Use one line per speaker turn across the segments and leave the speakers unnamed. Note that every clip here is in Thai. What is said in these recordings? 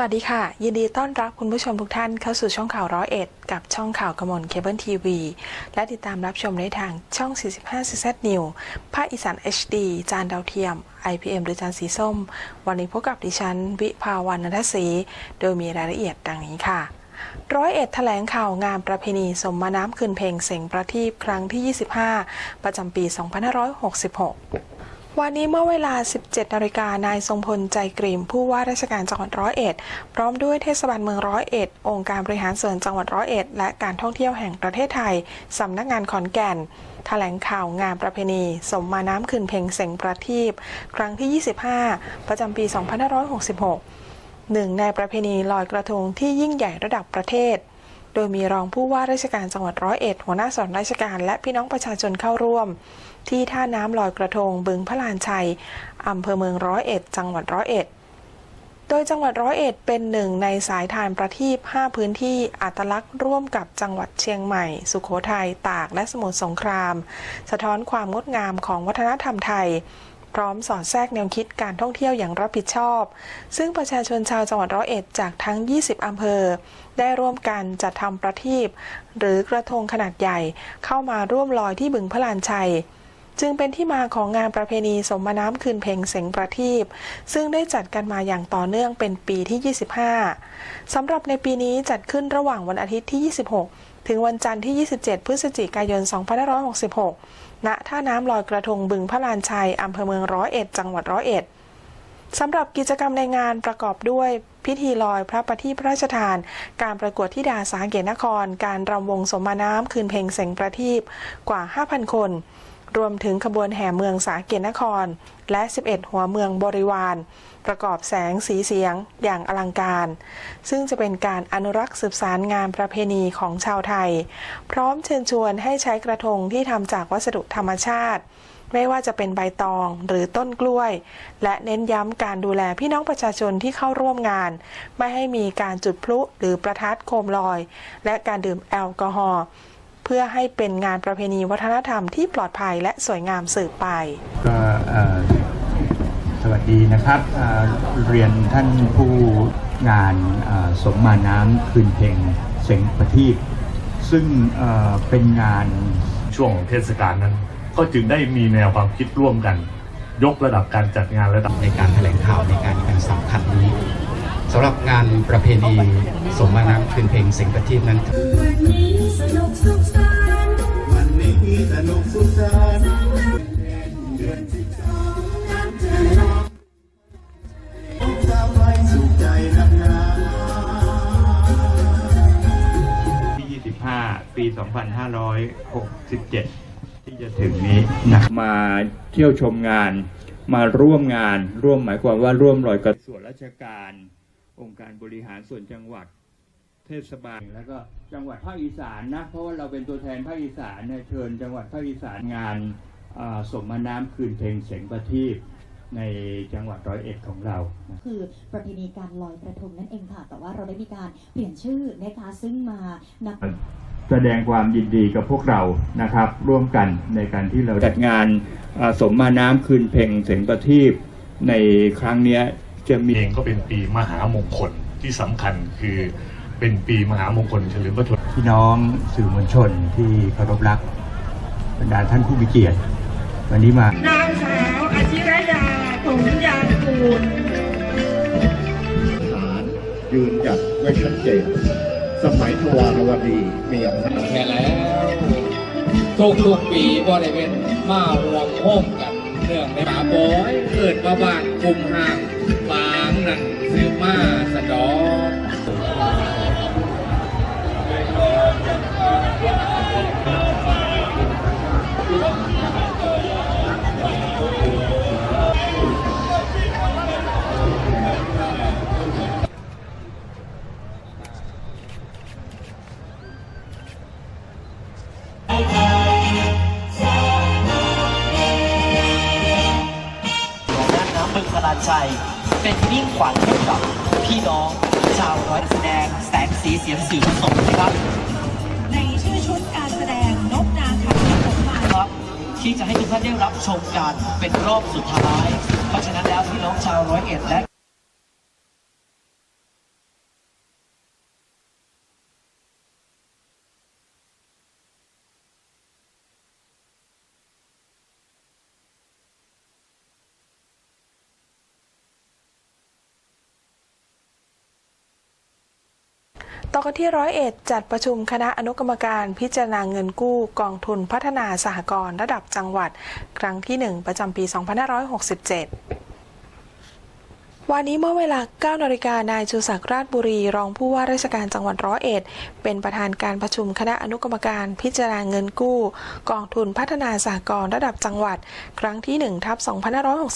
วัสดีค่ะ ยินดีต้อนรับคุณผู้ชมทุกท่านเข้าสู่ช่องข่าวร้อยเอ็ดกับช่องข่าวกระมวลเคเบิลทีวีและติดตามรับชมได้ทางช่อง 45 CZ New ภาคอีสาน HD จานดาวเทียม IPM หรือจานสีส้ม วันนี้พบกับดิฉัน วิภาวันนันทศรีโดยมีรายละเอียดดังนี้ค่ะร้อยเอ็ดแถลงข่าวงานประเพณีสมมาน้ำคืนเพลงเสงประทีปครั้งที่ 25 ประจำปี 2566 วันนี้เมื่อเวลา 17นาฬิกานายทรงพลใจกรีม ผู้ว่าราชการจังหวัดร้อยเอ็ด พร้อมด้วยเทศบาลเมืองร้อยเอ็ด องค์การบริหารส่วนจังหวัดร้อยเอ็ด และการท่องเที่ยวแห่งประเทศไทย สำนักงานขอนแก่น แถลงข่าวงานประเพณี สมมาน้ำคืนเพลงเสงประทีปครั้งที่ 25 ประจำปี 2566หนึ่งในประเพณีลอยกระทงที่ยิ่งใหญ่ระดับประเทศ โดยมีรองผู้ว่าราชการจังหวัดร้อยเอ็ดหัวหน้าส่วนราชการและพี่น้องประชาชนเข้าร่วม ที่ท่าน้ำลอยกระทงบึงพระลานชัยอำเภอเมืองร้อยเอ็ดจังหวัดร้อยเอ็ดโดยจังหวัดร้อยเอ็ดเป็นหนึ่งในสายทานประทีป5พื้นที่อัตลักษณ์ร่วมกับจังหวัดเชียงใหม่ สุโขทัย ตาก และสมุทรสงคราม สะท้อนความงดงามของวัฒนธรรมไทย พร้อมสอดแทรกแนวคิดการท่องเที่ยวอย่างรับผิดชอบ ซึ่งประชาชนชาวจังหวัดร้อยเอ็ดจากทั้ง 20 อำเภอ ได้ร่วมกันจัดทำประทีปหรือกระทงขนาดใหญ่เข้ามาร่วมลอยที่บึงพระลานชัย จึงเป็นที่มาของงานประเพณีสมมาน้ำคืนเพลงเสียงประทีปซึ่งได้จัดกันมาอย่างต่อเนื่องเป็นปีที่ 25สำหรับในปีนี้จัดขึ้นระหว่างวันอาทิตย์ที่ 26 ถึงวันจันทร์ที่ 27 พฤศจิกายน 2566 ณ ท่าน้ำลอยกระทงบึงพระลานชัยอำเภอเมืองร้อยเอ็ด จังหวัดร้อยเอ็ดสำหรับกิจกรรมในงานประกอบด้วยพิธีลอยพระประทีพระราชทาน การประกวดที่ดาสาเกตนคร การรำวงสมมาน้ำคืนเพลงเสงประทีปกว่า 5,000 คน รวมถึงขบวนแห่เมืองสาเกตนคร และ 11 หัวเมืองบริวาร ประกอบแสงสีเสียงอย่างอลังการ ซึ่งจะเป็นการอนุรักษ์สืบสารงานประเพณีของชาวไทย พร้อมเชิญชวนให้ใช้กระทงที่ทำจากวัสดุธรรมชาติ ไม่ว่าจะเป็นใบตองหรือต้นกล้วย และเน้นย้ำการดูแลพี่น้องประชาชนที่เข้าร่วมงาน ไม่ให้มีการจุดพลุหรือประทัดโคมลอย และการดื่มแอลกอฮอล์ พื่อให้เป็นงานประเพณีวัฒนธรรมที่ปลอดภัยและสวยงามสืบไป
ก็สวัสดีนะครับเรียนท่านผู้งานสมมาน้ำคืนเพลงเสียงประทีปซึ่งเป็นงาน
ช่วงเทศกาลนั้น ก็จึงได้มีแนวความคิดร่วมกัน ยกระดับการจัดงานระดับ
ในการแถลงข่าวในการอันสำคัญนี้ สำหรับงานประเพณีสมมาน้ำคืนเพลงเสียงประทีปนั้น
วันนี้สนุกสุขสันต์
วันนี้สนุกสุขสันต์
เดือนสิบสองน้า
วไทยสุขใจนักหนา
ที่25ปี 2567 ที่จะถึงนี้นะมาเที่ยวชมงานมาร่วมงานร่วมหมายความว่าร่วมลอยกระส่วนราชการ องค์การบริหารส่วนจังหวัดเทศบาล แล้วก็จังหวัดภาคอีสานนะ เพราะว่าเราเป็นตัวแทนภาคอีสานเนี่ยเชิญจังหวัดภาคอีสานงานอ่าสมมาน้ำคืนเพลงเสียงประทีปในจังหวัดร้อยเอ็ดของเรา
คือประเพณีการลอยกระทงนั่นเองค่ะ แต่ว่าเราได้มีการเปลี่ยนชื่อนะคะซึ่งมานำ
แสดงความยินดีกับพวกเรานะครับ ร่วมกันในการที่เราจัดงานอ่าสมมาน้ำคืนเพลงเสียงประทีปในครั้งเนี้ย จะมี
เองก็เป็นปีมหามงคลที่สำคัญคือเป็นปีมหามงคลเฉลิมพระชนม
พี่น้องสื่อมวลชนที่เคารพรักบรรดาท่านผู้มีเกียรติ วันนี้มา
นางสาวอาชิรยาถงยางกูล
ฐานยืนหยัดไว้ชัดเจนสมัยทวารวดีมีอำนาจ
แค่แล้วทุกทุกๆปีบ่ได้เป็นมารวมโฮมกันเรื่องในป่าบอยเกิดมาบ้านคุมห่างบาง นั่นซื้อมาสะดอก
ของด้านน้ำบึงพลานชัย เป็นมิ่งขวัญให้กับพี่น้องชาวร้อยแสดงแสงสีเสียงสื่อผสมนะครับ
ในชื่อชุดการแสดงนกนางขับขนมมา
ครับ ที่จะให้ทุกท่านได้รับชมกันเป็นรอบสุดท้าย เพราะฉะนั้นแล้วพี่น้องชาวร้อยเอ็ดและ
ต่อกันที่ร้อยเอ็ดจัดประชุมคณะอนุกรรมการพิจารณาเงินกู้กองทุนพัฒนาสหกรณ์ระดับจังหวัด ครั้งที่ 1 ประจำปี 2567วันนี้เมื่อเวลา 9นาฬิกานายชูศักดิ์ราชบุรี รองผู้ว่าราชการจังหวัดร้อยเอ็ด เป็นประธานการประชุมคณะอนุกรรมการพิจารณาเงินกู้ กองทุนพัฒนาสหกรณ์ระดับจังหวัด ครั้งที่1ทับ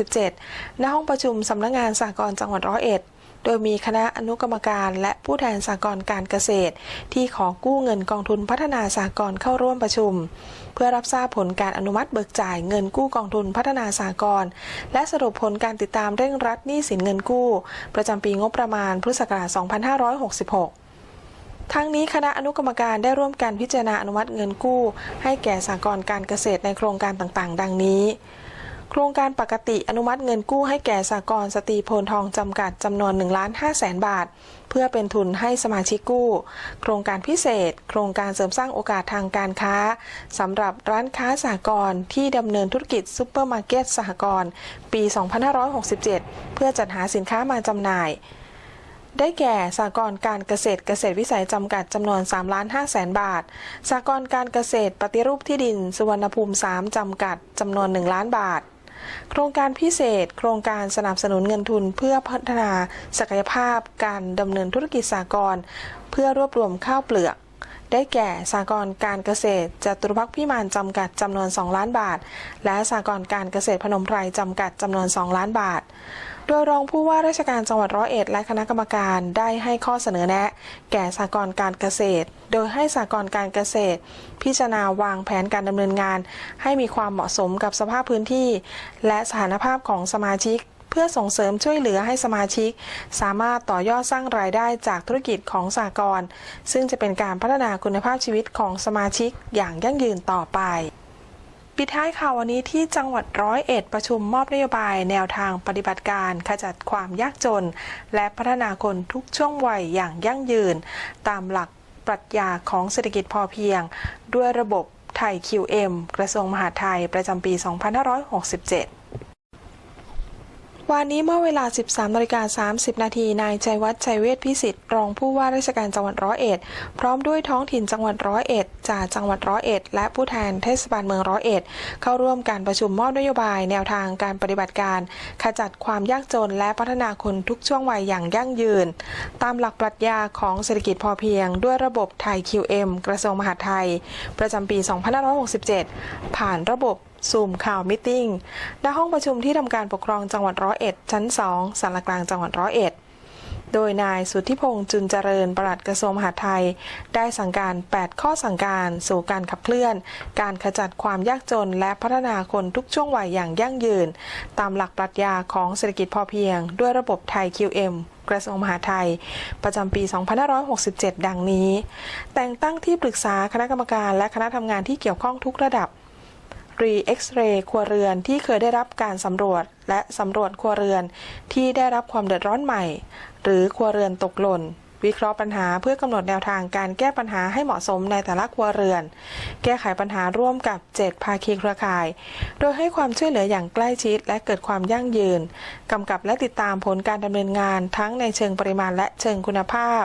2567 ณห้องประชุมสำนักงานสหกรณ์จังหวัดร้อยเอ็ด โดยมีคณะอนุกรรมการ และผู้แทนสหกรณ์การเกษตร ที่ขอกู้เงินกองทุนพัฒนาสหกรณ์เข้าร่วมประชุม เพื่อรับทราบผลการอนุมัติเบิกจ่ายเงินกู้กองทุนพัฒนาสหกรณ์และสรุปผลการติดตามเร่งรัดหนี้สินเงินกู้ ประจำปีงบประมาณพุทธศักราช 2566ทั้งนี้คณะอนุกรรมการได้ร่วมกันพิจารณาอนุมัติเงินกู้ ให้แก่สหกรณ์การเกษตรในโครงการต่างๆ ดังนี้ โครงการปกติอนุมัติเงินกู้ให้แก่สหกรสตรีโพนทองจำกัดจำนวน1ล้าน5แสนบาท เพื่อเป็นทุนให้สมาชิกกู้ โครงการพิเศษ โครงการเสริมสร้างโอกาสทางการค้าสำหรับร้านค้าสหกรที่ดำเนินธุรกิจซุปเปอร์มาร์เก็ตสหกรณ์ปี 2567 เพื่อจัดหาสินค้ามาจำหน่ายได้แก่สหกรการเกษตรเกษตรวิสัยจำกัดจำนวน3ล้าน5แสนบาทสหกรการเกษตรปฏิรูปที่ดินสุวรรณภูมิ 3 จำกัดจำนวน 1 ล้านบาท โครงการพิเศษ โครงการสนับสนุนเงินทุนเพื่อพัฒนาศักยภาพการดำเนินธุรกิจสากลเพื่อรวบรวมข้าวเปลือก ได้แก่สากลการเกษตรจตุรพักษ์พิมานจำกัดจำนวน 2 ล้านบาท และสากลการเกษตรพนมไพรจำกัดจำนวน 2 ล้านบาท โดยรองผู้ว่าราชการจังหวัดร้อยเอ็ดและคณะกรรมการได้ให้ข้อเสนอแนะ แก่สหกรณ์การเกษตร โดยให้สหกรณ์การเกษตร พิจารณาวางแผนการดำเนินงาน ให้มีความเหมาะสมกับสภาพพื้นที่ และสถานภาพของสมาชิกเพื่อส่งเสริมช่วยเหลือให้สมาชิก สามารถต่อยอดสร้างรายได้จากธุรกิจของสหกรณ์ซึ่งจะเป็นการพัฒนาคุณภาพชีวิตของสมาชิกอย่างยั่งยืนต่อไป ปิดท้ายข่าววันนี้ที่จังหวัดร้อยเอ็ดประชุมมอบนโยบายแนวทางปฏิบัติการขจัดความยากจน และพัฒนาคนทุกช่วงวัยอย่างยั่งยืน ตามหลักปรัชญาของเศรษฐกิจพอเพียง ด้วยระบบไทย QM กระทรวงมหาดไทยประจำปี 2567 วันนี้เมื่อเวลา 13นาฬิกา30 นาที นายชัยวัฒน์ชัยเวชพิสิทธิ์ รองผู้ว่าราชการจังหวัดร้อยเอ็ด พร้อมด้วยท้องถิ่นจังหวัดร้อยเอ็ด จากจังหวัดร้อยเอ็ด และผู้แทนเทศบาลเมืองร้อยเอ็ด เข้าร่วมการประชุมมอบนโยบายแนวทางการปฏิบัติการ ขจัดความยากจนและพัฒนาคนทุกช่วงวัยอย่างยั่งยืน ตามหลักปรัชญาของเศรษฐกิจพอเพียง ด้วยระบบไทย QM กระทรวงมหาดไทย ประจำปี 2567 ผ่านระบบ ซูมข่าวมิทติ้งณห้องประชุมที่ทำการปกครองจังหวัดร้อยเอ็ด ชั้น 2สารกลางจังหวัดร้อยเอ็ด โดยนายสุทธิพงษ์จุนเจริญปลัดกระทรวงมหาดไทย ได้สั่งการ 8 ข้อสั่งการสู่การขับเคลื่อน การขจัดความยากจนและพัฒนาคนทุกช่วงวัยอย่างยั่งยืน ตามหลักปรัชญาของเศรษฐกิจพอเพียง ด้วยระบบไทย QM กระทรวงมหาดไทย ประจำปี 2567 ดังนี้ แต่งตั้งที่ปรึกษาคณะกรรมการและคณะทำงานที่เกี่ยวข้องทุกระดับ รีเอ็กซเรย์ครัวเรือนที่เคยได้รับการสำรวจและสำรวจครัวเรือนที่ได้รับความเดือดร้อนใหม่ หรือครัวเรือนตกหล่น วิเคราะห์ปัญหาเพื่อกำหนดแนวทางการแก้ปัญหาให้เหมาะสมในแต่ละครัวเรือน แก้ไขปัญหาร่วมกับ 7 ภาคีเครือข่าย โดยให้ความช่วยเหลืออย่างใกล้ชิด และเกิดความยั่งยืนกำกับและติดตามผลการดำเนินงานทั้งในเชิงปริมาณและเชิงคุณภาพ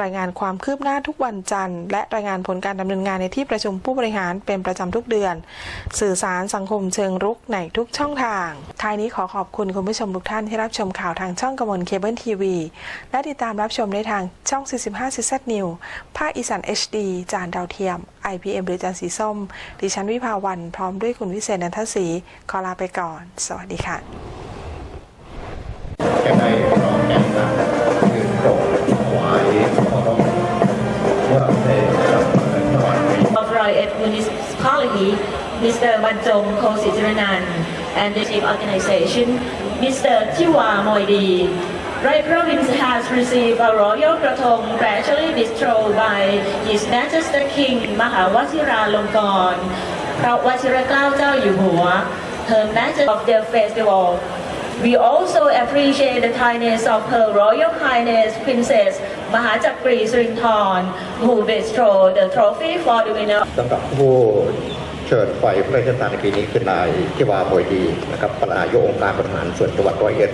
รายงานความคืบหน้าทุกวันจันทร์ และรายงานผลการดำเนินงานในที่ประชุมผู้บริหารเป็นประจำทุกเดือน สื่อสารสังคมเชิงรุกในทุกช่องทาง ท้ายนี้ขอขอบคุณคุณผู้ชมทุกท่านที่รับชมข่าวทางช่องกมลเคเบิลทีวีและติดตามรับชมได้ทางช่อง 45 c z New ภาคอีสาน HD จานดาวเทียม IPM หรือจานสีส้ม ดิฉันวิภาวัน พร้อมด้วยคุณวิเศษนันทศรีขอลาไปก่อน สวัสดีค่ะ
จะได้ร้องแต่งงานยืนโปรดถวายเคารพเมื่อในสัปดาห์นี้
of Roy Ed Municipality, Mr. Banjong Kosijiranan, and the chief organization, Mr. Tiwa Moidi. Rai Province has received a royal krathong gradually bestowed by His Majesty King Mahawachira Longkorn, พระวชิรเกล้าเจ้าอยู่หัว Her Majesty of the festival. We also appreciate the kindness of Her Royal Highness Princess Mahachakri Srinthorn, who bestowed the trophy for the winner
สำหรับผู้เชิญไฟพระราชทานในปีนี้คือนายทิวาโมยดีนะครับประธานยกองค์การบริหารส่วนจังหวัดร้อยเอ็ด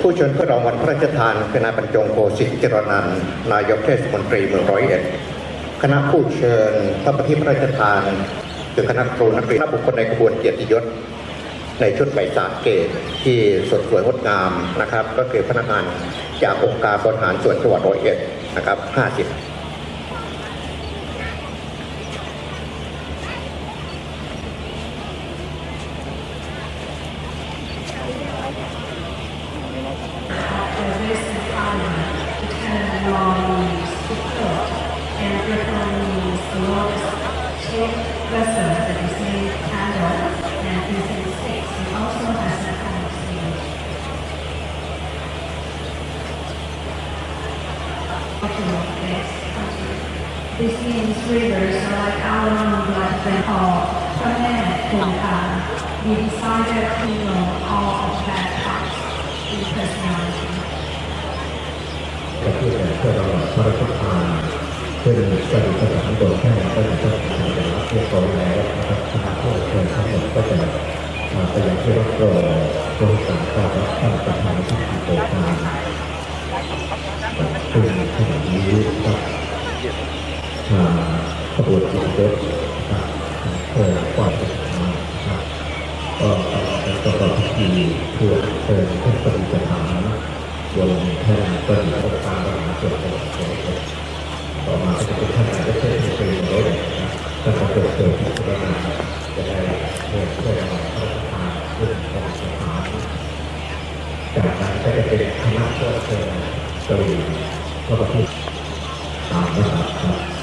ผู้เชิญเพื่อรางวัลพระราชทานคือนายบรรจงโกสิทธิจรนันนายกเทศมนตรีเมืองร้อยเอ็ดคณะผู้เชิญพระประทีปพระราชทานคือคณะครูนักเรียนบุคคลในขบวนเกียรติยศ ในชุดใบสาเกตที่สดสวยงดงามนะครับ ก็คือพนักงานจากองค์การบริหารส่วนจังหวัดร้อยเอ็ดนะครับ 50
there, Kunkar, we decided to you know all of that parts in personality.
ประเทศเพื่อรางวัลพระราชทานเพื่อประดิษฐานโดยแพทย์ก็จะต้องทำเป็นรับเรียบร้อยแล้วนะครับคณะผู้เชิญทั้งหมดก็จะมาไปยังที่รับรองโดยสารการรับท่านประธานพิธีโดยการซึ่งขณะนี้ครับขบวนการรถนะครับเพื่อความ เพื่อเชิญท่านปฏิจฐานบนแท่นประดิษฐ์องการบริหารส่วดร้อยเอ็ดต่อมาจะเป็นท่านนายกเทศมนตรีร้อยเอ็นะครับท่านก็จะเชิญพิจารณาจะได้เพื่อเพื่อราพระราชทานเพื่อประดิษฐานจากนั้นก็จะเป็นคณะผู้เชิญตรีพระประทีปตามนะครับ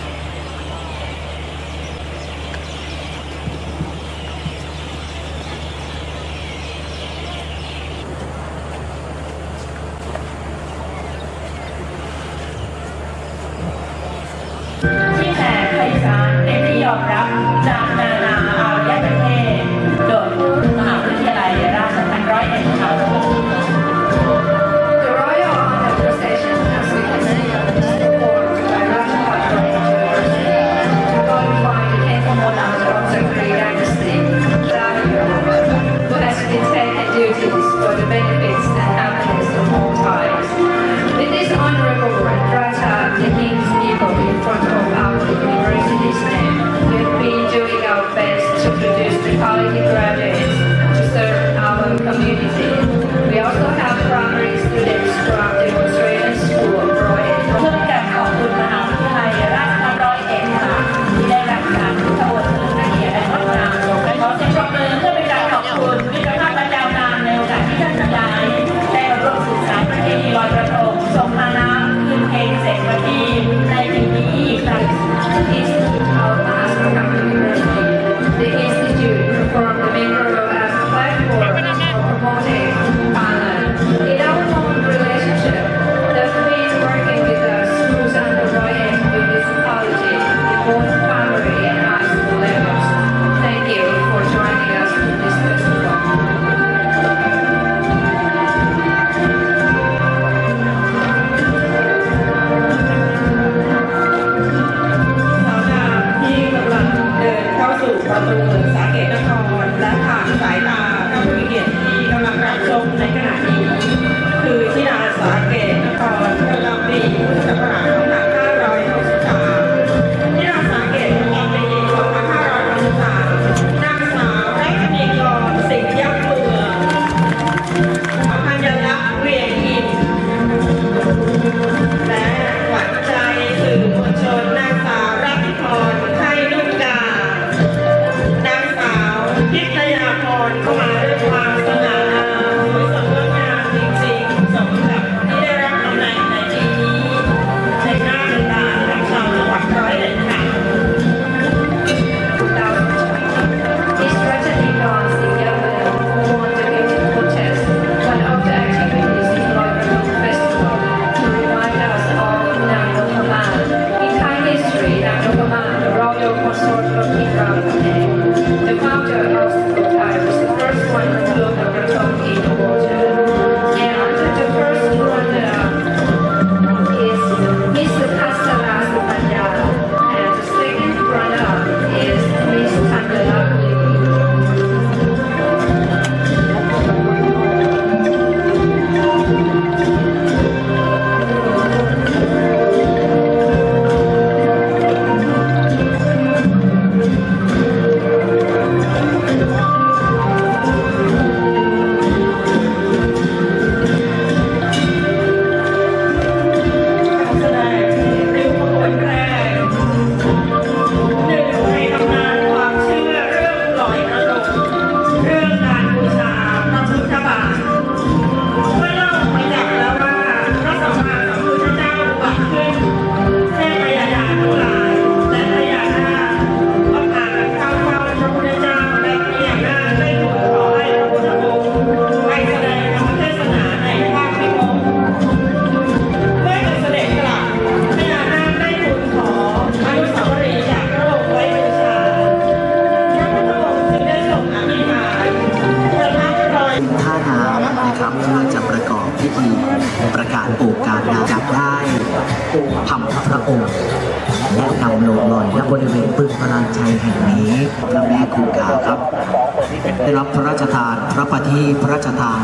ได้รั
บพระราชทานพระประทีปพระราชทาน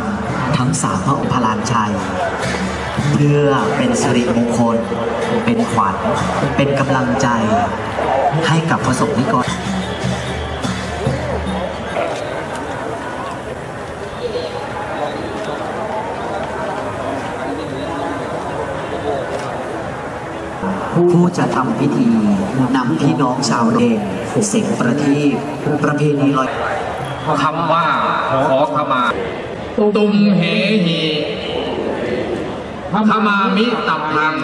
ทั้งสามพระองค์พระลานชัย เพื่อเป็นสิริมงคล เป็นขวัญ เป็นกำลังใจให้กับพระสงฆ์นิกรผู้จะทำพิธีนำพี่น้องชาวเรนเสกประทีปประเพณีลอย
คำว่าขอขมา ตุมเหหีขมามิตับพัง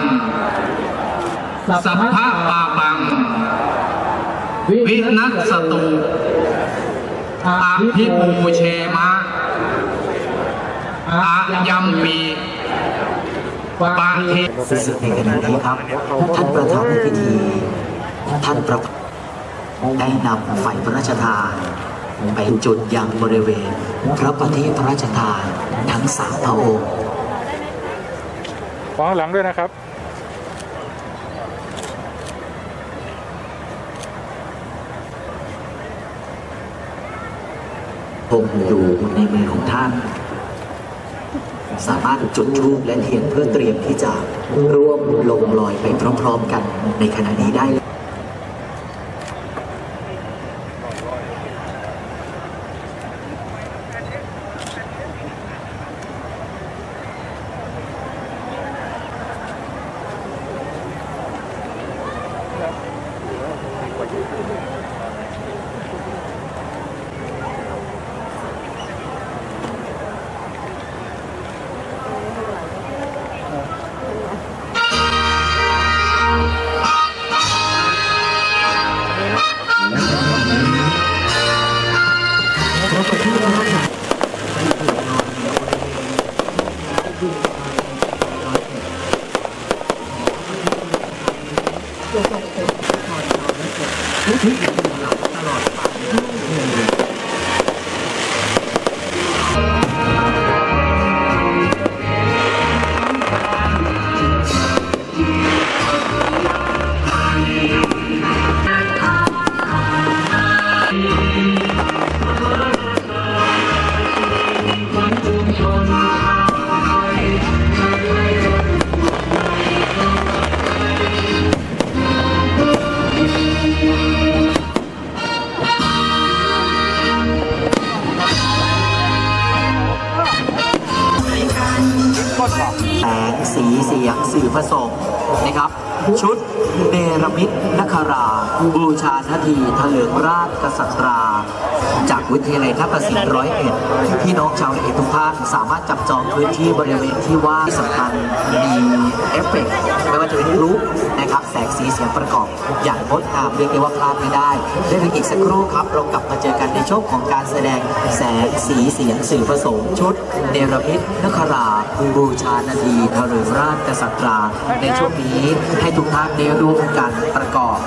สัพพะปาปัง วินัสสตุอาภิปูเชมะอายัมปีปาเท
ซึ่งในขณะนี้ครับ ท่านประธานในพิธี ท่านประได้นำไฟพระราชทาน ไปจุดยังบริเวณ พระประทีปพระราชทานทั้งสามพระองค์
มองหลังด้วยนะครับ
คงอยู่ในมือของท่าน สามารถจุดธูปและเทียนเพื่อเตรียมที่จะร่วมลงลอยไปพร้อมๆกันในขณะนี้ได้เลย 哦，好的，好的，没问题。 แสงสีเสียงสื่อผสมนะครับ ชุดเนรมิตนครา บูชานาทีทะเลิงราชกษัตรา จากวิทยาลัยทัพศิลป์ร้อยเอ็ดพี่น้องชาวเอียดทุกท่านสามารถจับจองพื้นที่บริเวณที่ว่างที่สำคัญมีเอฟเฟกต์ไม่ว่าจะเป็นรูปนะครับแสงสีเสียงประกอบ อย่างงดงามเรียกได้ว่าพลาดไม่ได้ได้เพียงอีกสักครู่ครับ เรากลับมาเจอกันในช่วงของการแสดงแสงสีเสียงสื่อผสมชุดเนรมิตนคราบูชานาทีทะเลิงราชกษัตราในช่วงนี้ให้ทุกท่านได้ร่วมกันประกอบ